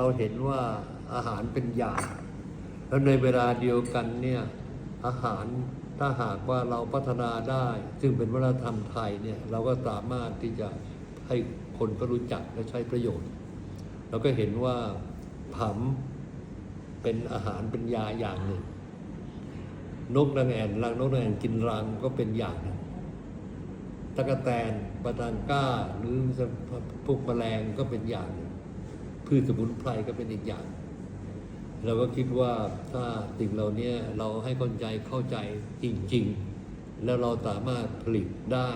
เราเห็นว่าอาหารเป็นยาแล้วในเวลาเดียวกันเนี่ยอาหารถ้าหากว่าเราพัฒนาได้ ซึ่งเป็นวัฒนธรรมไทยเนี่ยเราก็สามารถที่จะให้คนก็รู้จักและใช้ประโยชน์ เราก็เห็นว่าผำเป็นอาหารเป็นยาอย่างหนึ่ง นกนางแอ่นรังนกนางแอ่นกินรังก็เป็นอย่างหนึ่งตะกแตนปะตังก้าหรือพวกแมลงก็เป็นอย่างหนึ่ง พืชสมุนไพรก็เป็นอีกอย่าง เราก็คิดว่าถ้าสิ่งเหล่านี้เราให้คนใจเข้าใจจริง ๆ แล้วเราสามารถผลิตได้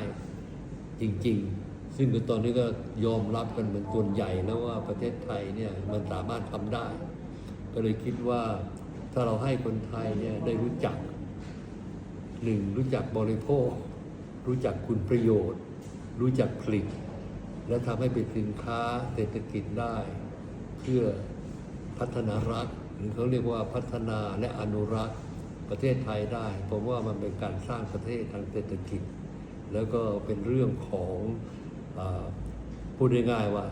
จริง ๆ ซึ่งตอนนี้ก็ยอมรับกันเป็นส่วนใหญ่แล้วว่าประเทศไทยเนี่ยมันสามารถทำได้ ก็เลยคิดว่าถ้าเราให้คนไทยเนี่ยได้รู้จักหนึ่งรู้จักบริโภค รู้จักคุณประโยชน์ รู้จักผลิต และทำให้เป็นสินค้าเศรษฐกิจได้ เพื่อพัฒนารัฐหรือเขาเรียกว่าพัฒนาและอนุรักษ์ประเทศไทยได้ผมว่ามันเป็นการสร้างประเทศทางเศรษฐกิจ แล้วก็เป็นเรื่องของอาพูดง่ายๆว่า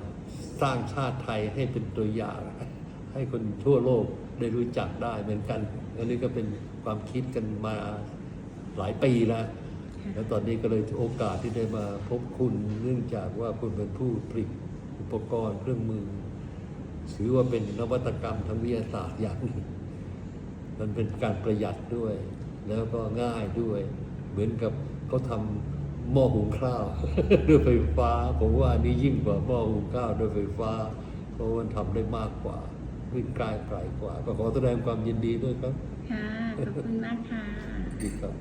สร้างชาติไทยให้เป็นตัวอย่าง ให้คนทั่วโลกได้รู้จักได้เหมือนกันอันนี้ก็เป็นความคิดกันมาหลายปีแล้วแล้วตอนนี้ก็เลยถือโอกาสที่ได้มาพบคุณเนื่องจากว่าคุณเป็นผู้ผลิตอุปกรณ์เครื่องมือ ถือว่าเป็นนวัตกรรมทางวิทยาศาสตร์อย่างหนึ่งมันเป็นการประหยัดด้วย แล้วก็ง่ายด้วย เหมือนกับเขาทำหม้อหุงข้าวด้วยไฟฟ้า ผมว่าอันนี้ยิ่งกว่าหม้อหุงข้าวด้วยไฟฟ้า เพราะว่ามันทำได้มากกว่าวิ่งไกลไกลกว่า ก็ขอแสดงความยินดีด้วยครับ ค่ะ ขอบคุณมากค่ะดีครับ